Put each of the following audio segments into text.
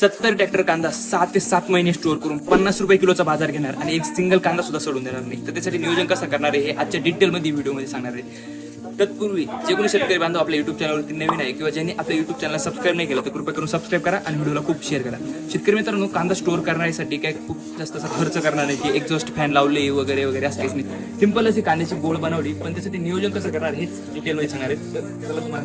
सत्तर ट्रॅक्टर कांदा सहा ते सात महिने स्टोअर करून पन्नास रुपये किलोचा बाजार घेणार आणि एक सिंगल कांदा सुद्धा सोडून देणार नाही. तर त्यासाठी नियोजन कसं करणार आहे हे आजच्या डिटेलमध्ये व्हिडिओमध्ये सांगणार आहे. तत्पूर्वी जे कोणी शेतकरी बांधव आपल्या युट्यूब चॅनलवरती नवीन आहे किंवा ज्यांनी आपल्या युट्यूब चॅनलला सबस्क्राईब नाही केलं तर कृपया करून सबस्क्राईब करा आणि व्हिडिओला खूप शेअर करा. शेतकरी मित्रांनो कांदा स्टोअर करण्यासाठी काय खूप जास्त असा खर्च करणार नाही की एक्झॉस्ट फॅन लावले वगैरे वगैरे असं काहीच नाही. सिंपल अशी कांद्याची गोळ बनवली पण त्यासाठी नियोजन कसं करणार हेच डिटेलमध्ये सांगणार आहे. तर तुम्हाला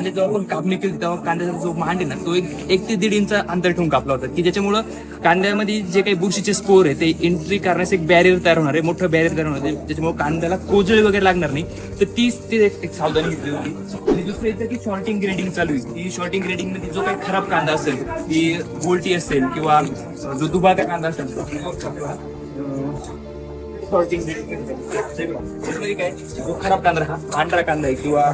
जेव्हा कापणी केली तेव्हा कांद्याचा जो मांड आहे ना तो एक एक ते दीड इंच अंतर ठेवून कापला होता. की ज्याच्यामुळं कांद्यामध्ये जे काही बुरशीचे स्पोर आहे ते एंट्री करण्यास एक बॅरियर तयार होणार आहे मोठं बॅरियर तयार होणार त्याच्यामुळे ज्याच्यामुळे कांद्याला कोजळी वगैरे लागणार नाही. तर तीच ते एक सावधानी घेतली होती. आणि दुसरं येतं की शॉर्टिंग ग्रेडिंग चालू आहे. की शॉर्टिंग ग्रेडिंगमध्ये जो काही खराब कांदा असेल की गोल्टी असेल किंवा जो दुबागा कांदा असेल शॉर्टिंग काय जो खराब कांदा हा पांढरा कांदा आहे किंवा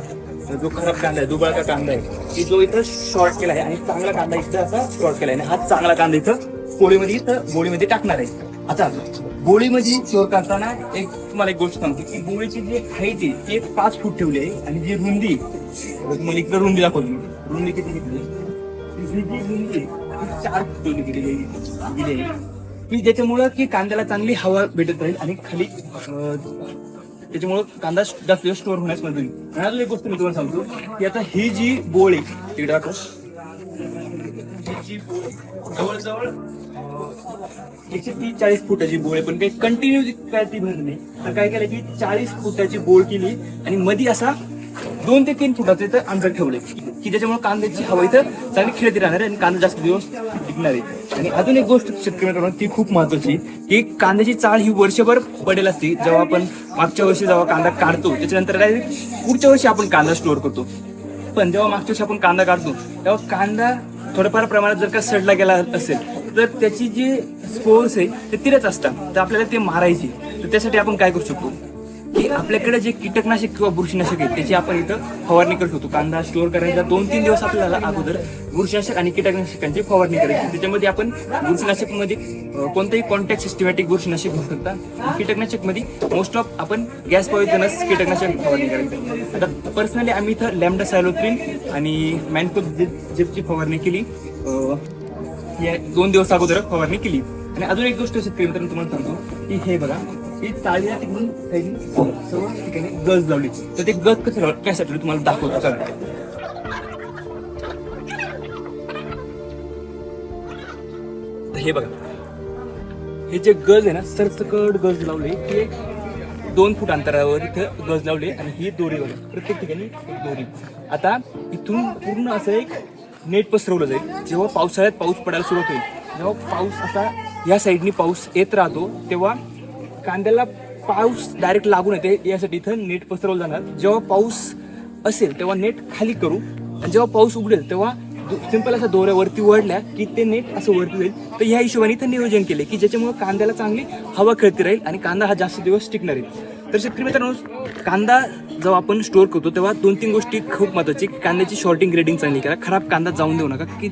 जो खराब कांदा आहे दुबळका कांदा आहे की जो इथं शॉर्ट केला आहे आणि चांगला कांदा इथं असा शॉर्ट केला आहे आणि हा चांगला कांदा इथं पोळीमध्ये इथं गोळीमध्ये टाकणार आहे. आता गोळीमध्ये म्हणजे चोर करताना एक तुम्हाला एक गोष्ट सांगतो की गोळीची जी हाईट आहे ती एक पाच फूट ठेवली आहे आणि जी रुंदी आता तुम्हाला इकडे रुंदी दाखवली रुंदी किती घेतली जी रुंदी ती चार फूट ठेवली गेलेली आहे. की ज्याच्यामुळं की कांद्याला चांगली हवा भेटत राहील आणि खाली त्याच्यामुळं कांदा जास्त स्टोअर होण्यास मदत होईल. आणि एक गोष्ट मी तुम्हाला सांगतो की आता ही जी बोळ आहे तिकडे दाखव ही जवळजवळ एकशे तीस चाळीस फुटाची बोळ आहे पण काही कंटिन्यू काय ती भरली तर काय केलं की चाळीस फुटाची बोळ केली आणि मध्ये असा दोन ते तीन फुटाचं इथं अंतर ठेवले की त्याच्यामुळे कांद्याची हवा इथं चांगली खेळती राहणार आहे आणि कांदा जास्त दिवस टिकणार आहे. आणि अजून एक गोष्ट शेतकऱ्यांना ती खूप महत्वाची की कांद्याची चाळ ही वर्षभर पडेल असते. जेव्हा आपण मागच्या वर्षी जेव्हा कांदा काढतो त्याच्यानंतर डायरेक्ट पुढच्या वर्षी आपण कांदा स्टोअर करतो. पण जेव्हा मागच्या वर्षी आपण कांदा काढतो तेव्हा कांदा थोड्याफार प्रमाणात जर का सडला गेला असेल तर त्याची जी स्पोर्स आहे ते तिरच असतात. तर आपल्याला ते मारायची तर त्यासाठी आपण काय करू शकतो की आपल्याकडे जे कीटकनाशक किंवा बुरशीनाशक आहे त्याची आपण इथं फवारणी करत होतो कांदा स्टोअर करायचा दोन तीन दिवस आपल्याला अगोदर बुरशीनाशक आणि कीटकनाशकांची फवारणी करायची. त्याच्यामध्ये आपण बुरशीनाशकमध्ये कोणतंही कॉन्टॅक्ट सिस्टमॅटिक बुरशीनाशक घेऊ शकता. कीटकनाशकमध्ये मोस्ट ऑफ आपण गॅस पॉइझनस कीटकनाशक फवारणी करायची. आता पर्सनली आम्ही इथं लॅमडा सायलोत्रीन आणि मॅनकोप जिपची फवारणी केली. या दोन दिवस अगोदर फवारणी केली. आणि अजून एक गोष्ट शेतकरी मित्रांनो तुम्हाला सांगतो की हे बघा ही चाळीला तिकडून त्याची सर्व ठिकाणी गज लावली. तर ते गज कसं काय साठवलं तुम्हाला दाखवतो. चला. हे बघा. हे जे गज आहे ना सरसकट गज लावले. ते दोन फूट अंतरावर इथं गज लावले आणि ही दोरी बघा. प्रत्येक ठिकाणी दोरी. आता इथून पूर्ण असं एक नेट पसरवलं जाईल. जेव्हा पावसाळ्यात पाऊस पडायला सुरुवात होईल जेव्हा पाऊस असा या साईडनी पाऊस येत राहतो तेव्हा कांद्याला पाऊस डायरेक्ट लागून येते यासाठी इथं नेट पसरवलं जाणार. जेव्हा पाऊस असेल तेव्हा नेट खाली करू. आणि जेव्हा पाऊस उघडेल तेव्हा सिंपल असा दोऱ्यावरती वळल्या की ते नेट असं वरती जाईल तर ह्या हिशोबाने इथं नियोजन केले की ज्याच्यामुळे कांद्याला चांगली हवा खेळती राहील आणि कांदा हा जास्त दिवस टिकणार आहे. तर शेतकरी मित्रांनो कांदा जेव्हा आपण स्टोअर करतो तेव्हा दोन तीन गोष्टी खूप महत्वाची कांद्याची शॉर्टिंग ग्रेडिंग चांगली करा. खराब कांदा जाऊन देऊ नका. की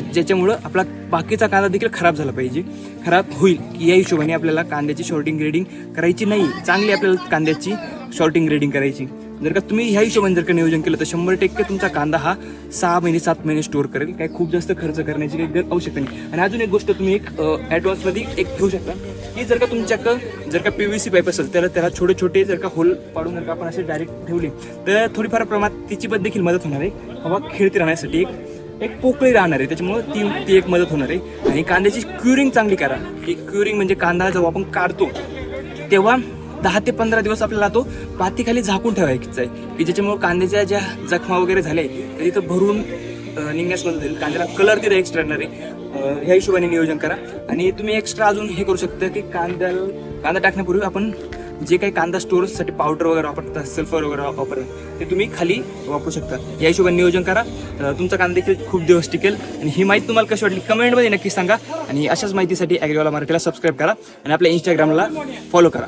ज्याच्यामुळं आपला बाकीचा कांदा देखील खराब झाला पाहिजे. खराब होईल. की या हिशोबाने आपल्याला कांद्याची शॉर्टिंग ग्रेडिंग करायची नाही चांगली आपल्याला कांद्याची शॉर्टिंग ग्रेडिंग करायची. जर का तुम्ही ह्या हिशोबाने जर का नियोजन केलं तर शंभर टक्के तुमचा कांदा हा सहा महिने सात महिने स्टोअर करेल. काही खूप जास्त खर्च करण्याची काही गरज आवश्यकता नाही. आणि अजून एक गोष्ट तुम्ही एक ॲडव्हान्समध्ये एक ठेवू शकता. की जर का तुमच्याकडं जर का पी व्ही सी पाईप असेल तर त्याला छोटे छोटे जर का होल पाडून जर का आपण असे डायरेक्ट ठेवले तर थोडीफार प्रमाणात तिची पण देखील मदत होणार आहे. हवा खेळती राहण्यासाठी एक एक पोकळी राहणार आहे. त्याच्यामुळे ती ती एक मदत होणार आहे. आणि कांद्याची क्युरिंग चांगली करा. की क्युरिंग म्हणजे कांदा जेव्हा आपण काढतो तेव्हा दहा ते पंधरा दिवस आपल्याला तो पातीखाली झाकून ठेवायचा आहे. की ज्याच्यामुळे कांद्याच्या ज्या जखमा वगैरे झाल्या तर तिथं भरून निघण्यास मदत होईल. कांद्याला कलर तिथे एक्स्ट्रा येणार आहे. ह्या हिशोबाने नियोजन करा. आणि तुम्ही एक्स्ट्रा अजून हे करू शकता की कांद्याला कांदा टाकण्यापूर्वी आपण जे काही कांदा स्टोरेजसाठी पावडर वगैरे वापरतात सल्फर वगैरे वापरतात ते तुम्ही खाली वापरू शकता. या हिशोबाने नियोजन करा. तुमचा कांदा देखील खूप दिवस टिकेल. आणि ही माहिती तुम्हाला कशी वाटली कमेंटमध्ये नक्की सांगा. आणि अशाच माहितीसाठी ॲग्रीवाला मराठीला सबस्क्राईब करा. आणि आपल्या इंस्टाग्रामला फॉलो करा.